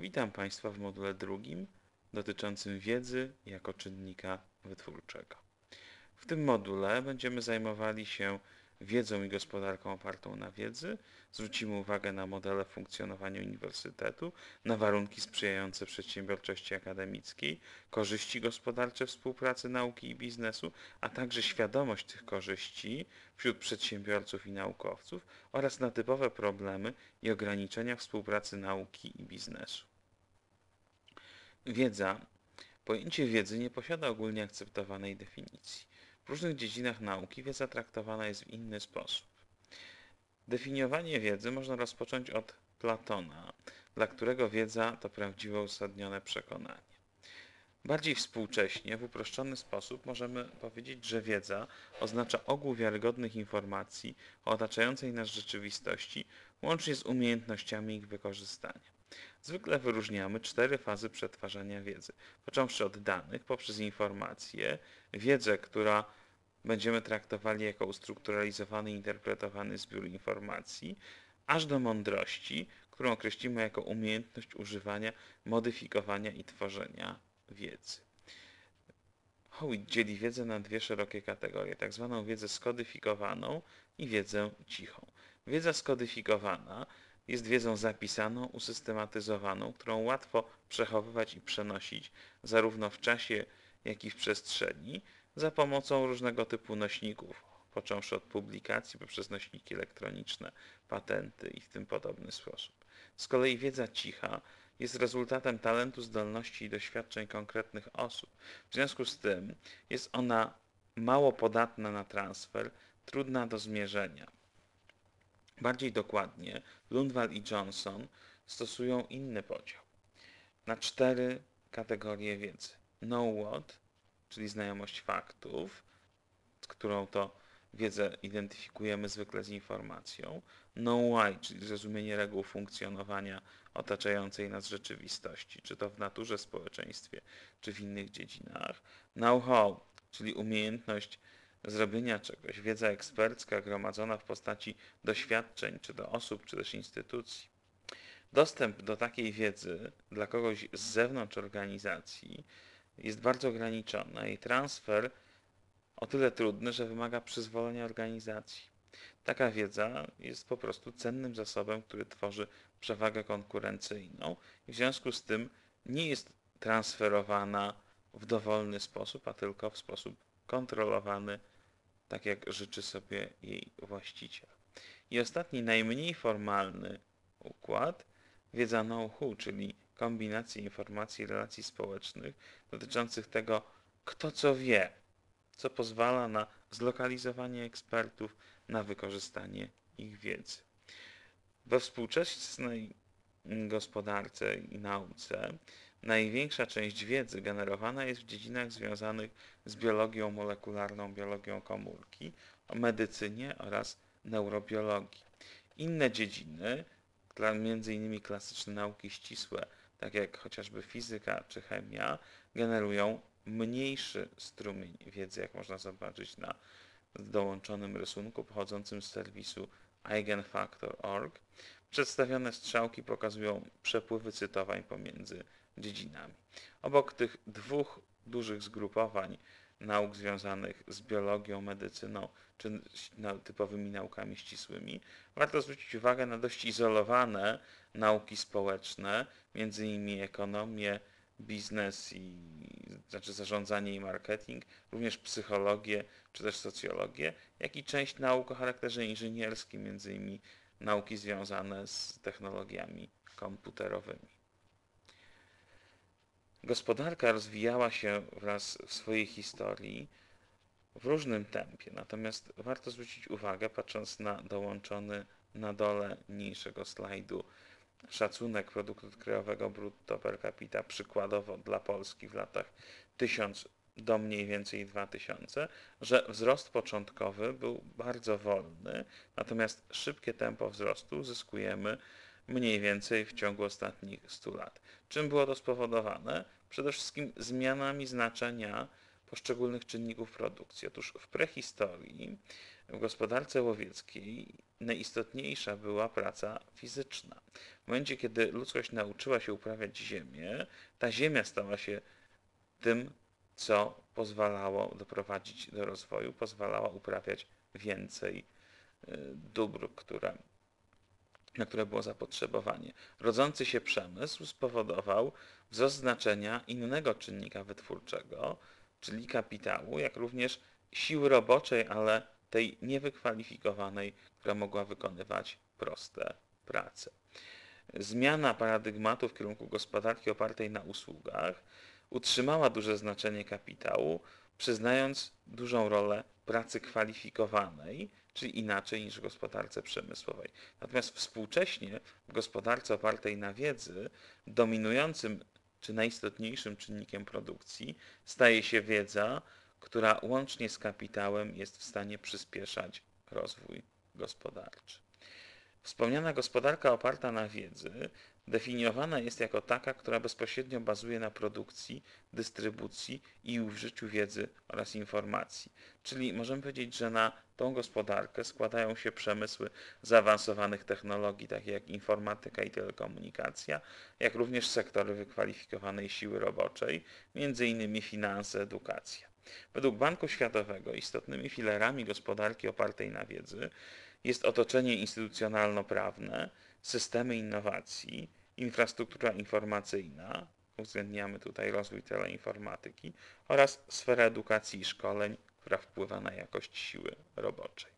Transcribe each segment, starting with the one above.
Witam Państwa w module drugim dotyczącym wiedzy jako czynnika wytwórczego. W tym module będziemy zajmowali się wiedzą i gospodarką opartą na wiedzy. Zwrócimy uwagę na modele funkcjonowania uniwersytetu, na warunki sprzyjające przedsiębiorczości akademickiej, korzyści gospodarcze współpracy nauki i biznesu, a także świadomość tych korzyści wśród przedsiębiorców i naukowców oraz na typowe problemy i ograniczenia współpracy nauki i biznesu. Wiedza. Pojęcie wiedzy nie posiada ogólnie akceptowanej definicji. W różnych dziedzinach nauki wiedza traktowana jest w inny sposób. Definiowanie wiedzy można rozpocząć od Platona, dla którego wiedza to prawdziwe uzasadnione przekonanie. Bardziej współcześnie, w uproszczony sposób możemy powiedzieć, że wiedza oznacza ogół wiarygodnych informacji o otaczającej nas rzeczywistości, łącznie z umiejętnościami ich wykorzystania. Zwykle wyróżniamy cztery fazy przetwarzania wiedzy, począwszy od danych, poprzez informacje, wiedzę, która będziemy traktowali jako ustrukturalizowany, interpretowany zbiór informacji, aż do mądrości, którą określimy jako umiejętność używania, modyfikowania i tworzenia wiedzy. Howitt dzieli wiedzę na dwie szerokie kategorie, tak zwaną wiedzę skodyfikowaną i wiedzę cichą. Wiedza skodyfikowana jest wiedzą zapisaną, usystematyzowaną, którą łatwo przechowywać i przenosić zarówno w czasie, jak i w przestrzeni za pomocą różnego typu nośników, począwszy od publikacji poprzez nośniki elektroniczne, patenty i w tym podobny sposób. Z kolei wiedza cicha jest rezultatem talentu, zdolności i doświadczeń konkretnych osób. W związku z tym jest ona mało podatna na transfer, trudna do zmierzenia. Bardziej dokładnie, Lundwall i Johnson stosują inny podział na cztery kategorie wiedzy. Know what, czyli znajomość faktów, którą to wiedzę identyfikujemy zwykle z informacją. Know why, czyli zrozumienie reguł funkcjonowania otaczającej nas rzeczywistości, czy to w naturze, społeczeństwie, czy w innych dziedzinach. Know how, czyli umiejętność zrobienia czegoś, wiedza ekspercka gromadzona w postaci doświadczeń, czy do osób, czy też instytucji. Dostęp do takiej wiedzy dla kogoś z zewnątrz organizacji jest bardzo ograniczony, jej transfer o tyle trudny, że wymaga przyzwolenia organizacji. Taka wiedza jest po prostu cennym zasobem, który tworzy przewagę konkurencyjną i w związku z tym nie jest transferowana w dowolny sposób, a tylko w sposób kontrolowany, tak jak życzy sobie jej właściciel. I ostatni, najmniej formalny układ, wiedza know-how, czyli kombinacji informacji i relacji społecznych dotyczących tego, kto co wie, co pozwala na zlokalizowanie ekspertów, na wykorzystanie ich wiedzy. We współczesnej gospodarce i nauce Największa część wiedzy generowana jest w dziedzinach związanych z biologią molekularną, biologią komórki, medycynie oraz neurobiologii. Inne dziedziny, m.in. klasyczne nauki ścisłe, tak jak chociażby fizyka czy chemia, generują mniejszy strumień wiedzy, jak można zobaczyć na dołączonym rysunku pochodzącym z serwisu eigenfactor.org. Przedstawione strzałki pokazują przepływy cytowań pomiędzy dziedzinami. Obok tych dwóch dużych zgrupowań nauk związanych z biologią, medycyną czy typowymi naukami ścisłymi, warto zwrócić uwagę na dość izolowane nauki społeczne, między innymi ekonomię, biznes i znaczy zarządzanie i marketing, również psychologię czy też socjologię, jak i część nauk o charakterze inżynierskim, między innymi nauki związane z technologiami komputerowymi. Gospodarka rozwijała się wraz w swojej historii w różnym tempie, natomiast warto zwrócić uwagę, patrząc na dołączony na dole niniejszego slajdu szacunek produktu krajowego brutto per capita przykładowo dla Polski w latach 1000 do mniej więcej 2000, że wzrost początkowy był bardzo wolny, natomiast szybkie tempo wzrostu uzyskujemy mniej więcej w ciągu ostatnich 100 lat. Czym było to spowodowane? Przede wszystkim zmianami znaczenia poszczególnych czynników produkcji. Otóż w prehistorii w gospodarce łowieckiej najistotniejsza była praca fizyczna. W momencie, kiedy ludzkość nauczyła się uprawiać ziemię, ta ziemia stała się tym, co pozwalało doprowadzić do rozwoju, pozwalała uprawiać więcej y, dóbr, które, na które było zapotrzebowanie. Rodzący się przemysł spowodował wzrost znaczenia innego czynnika wytwórczego, czyli kapitału, jak również siły roboczej, ale tej niewykwalifikowanej, która mogła wykonywać proste prace. Zmiana paradygmatu w kierunku gospodarki opartej na usługach utrzymała duże znaczenie kapitału, przyznając dużą rolę pracy kwalifikowanej, czyli inaczej niż w gospodarce przemysłowej. Natomiast współcześnie w gospodarce opartej na wiedzy dominującym czy najistotniejszym czynnikiem produkcji staje się wiedza, która łącznie z kapitałem jest w stanie przyspieszać rozwój gospodarczy. Wspomniana gospodarka oparta na wiedzy definiowana jest jako taka, która bezpośrednio bazuje na produkcji, dystrybucji i użyciu wiedzy oraz informacji. Czyli możemy powiedzieć, że na tą gospodarkę składają się przemysły zaawansowanych technologii, takie jak informatyka i telekomunikacja, jak również sektory wykwalifikowanej siły roboczej, m.in. finanse, edukacja. Według Banku Światowego istotnymi filarami gospodarki opartej na wiedzy jest otoczenie instytucjonalno-prawne, systemy innowacji, infrastruktura informacyjna, uwzględniamy tutaj rozwój teleinformatyki oraz sfera edukacji i szkoleń, która wpływa na jakość siły roboczej.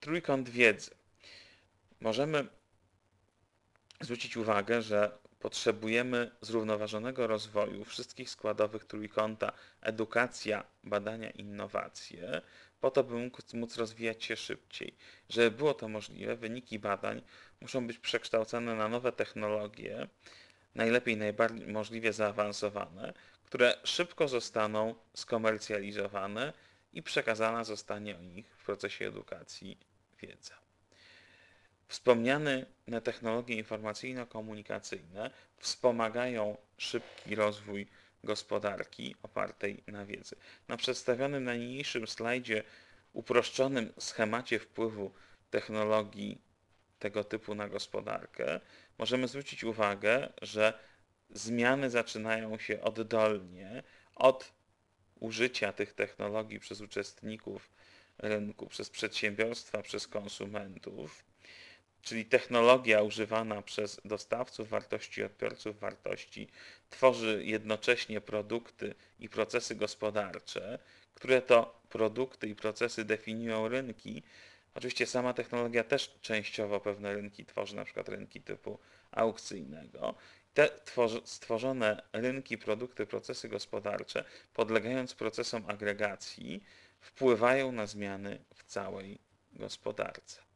Trójkąt wiedzy. Możemy zwrócić uwagę, że potrzebujemy zrównoważonego rozwoju wszystkich składowych trójkąta edukacja, badania, innowacje, po to, by móc rozwijać się szybciej. Żeby było to możliwe, wyniki badań muszą być przekształcane na nowe technologie, najlepiej najbardziej możliwie zaawansowane, które szybko zostaną skomercjalizowane i przekazana zostanie o nich w procesie edukacji wiedza. Wspomniane technologie informacyjno-komunikacyjne wspomagają szybki rozwój gospodarki opartej na wiedzy. Na przedstawionym na niniejszym slajdzie uproszczonym schemacie wpływu technologii tego typu na gospodarkę możemy zwrócić uwagę, że zmiany zaczynają się oddolnie od użycia tych technologii przez uczestników rynku, przez przedsiębiorstwa, przez konsumentów czyli technologia używana przez dostawców wartości i odbiorców wartości tworzy jednocześnie produkty i procesy gospodarcze, które to produkty i procesy definiują rynki. Oczywiście sama technologia też częściowo pewne rynki tworzy, na przykład rynki typu aukcyjnego. Te stworzone rynki, produkty, procesy gospodarcze, podlegając procesom agregacji, wpływają na zmiany w całej gospodarce.